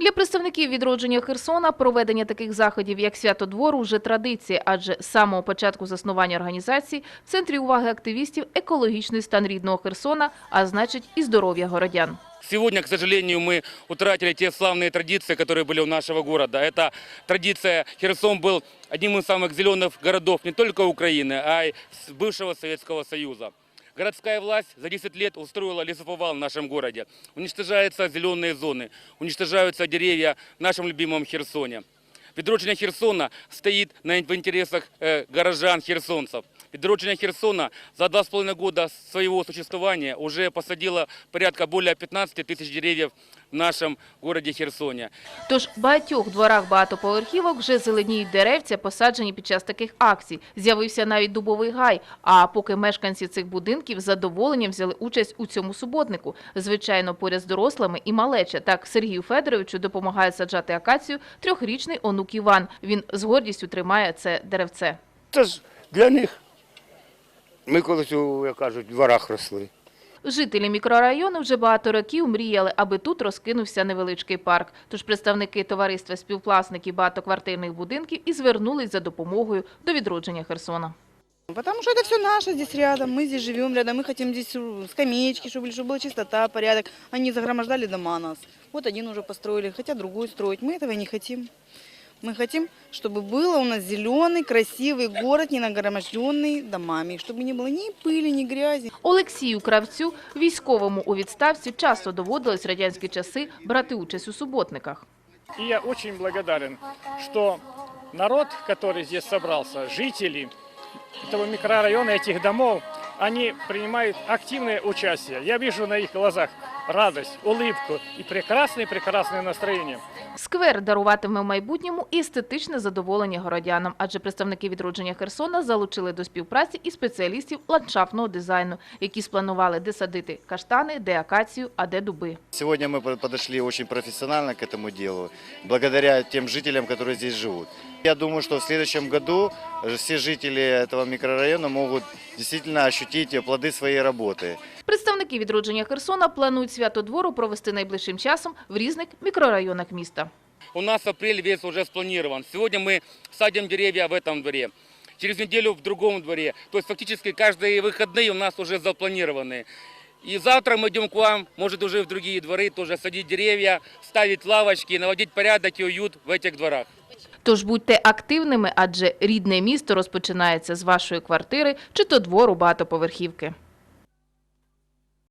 Для представників відродження Херсона проведення таких заходів, як свято двору, вже традиція, адже з самого початку заснування організації в центрі уваги активістів екологічний стан рідного Херсона, а значить і здоров'я городян. Сегодня, к сожалению, мы утратили те славные традиции, которые были у нашего города. Это традиция, Херсон был одним из самых зеленых городов не только Украины, а и с бывшего Советского Союза. Городская власть за 10 лет устроила лесоповал в нашем городе. Уничтожаются зеленые зоны, уничтожаются деревья в нашем любимом Херсоне. Відродження Херсона стоїть на в интересах э, горожан, херсонцев. Відродження Херсона за два с половиной года своего существования уже посадило порядка более 15 тысяч деревьев в нашем городе Херсоне. Тож в багатьох дворах багатоповерхівок вже зеленіють деревця, посаджені під час таких акцій. З'явився навіть дубовий гай. А поки мешканці цих будинків задоволенням взяли участь у цьому суботнику. Звичайно, поряд з дорослими і малеча. Так Сергію Федоровичу допомагає саджати акацію трьохрічний онук Іван. Він з гордістю тримає це деревце. Це ж для них. Ми колись, у, як кажуть, в дворах росли. Жителі мікрорайону вже багато років мріяли, аби тут розкинувся невеличкий парк. Тож представники товариства співвласників багатоквартирних будинків і звернулись за допомогою до відродження Херсона. Потому что это все наше здесь рядом, мы здесь живем рядом, мы хотим здесь э, скамеечки, чтобы, чтобы была чистота, порядок. Они загромождали дома нас. Вот один уже построили, хотят другой строить. Мы этого не хотим. Мы хотим, чтобы было у нас зеленый, красивый город, не нагроможденный домами, чтобы не было ни пыли, ни грязи. Олексію Кравцю, військовому у відставці, часто доводилось в радянські часи брати участь у суботниках. И я очень благодарен, что народ, который здесь собрался, жители этого микрорайона, этих домов, они принимают активное участие. Я вижу на их глазах радость, улыбку и прекрасное-прекрасное настроение. Сквер даруватиме в майбутньому і естетичне задоволення городянам, адже представники відродження Херсона залучили до співпраці і спеціалістів ландшафтного дизайну, які спланували де садити каштани, де акацію, а де дуби. Сегодня мы под- подошли очень профессионально к этому делу, благодаря тем жителям, которые здесь живут. Я думаю, что в следующем году э, все жители этого микрорайона могут действительно ощутить плоды своей работы. Представники відродження Херсона планують свято двору провести найближчим часом в різних мікрорайонах міста. У нас апрель весь уже спланирован. Сегодня мы садим деревья в этом дворе. Через неделю в другом дворе. То есть фактически каждые выходные у нас уже запланированы. И завтра мы идем к вам, может уже в другие дворы, тоже садить деревья, ставить лавочки, наводить порядок и уют в этих дворах. Тож будьте активними, адже рідне місто розпочинається з вашої квартири чи то двору багатоповерхівки.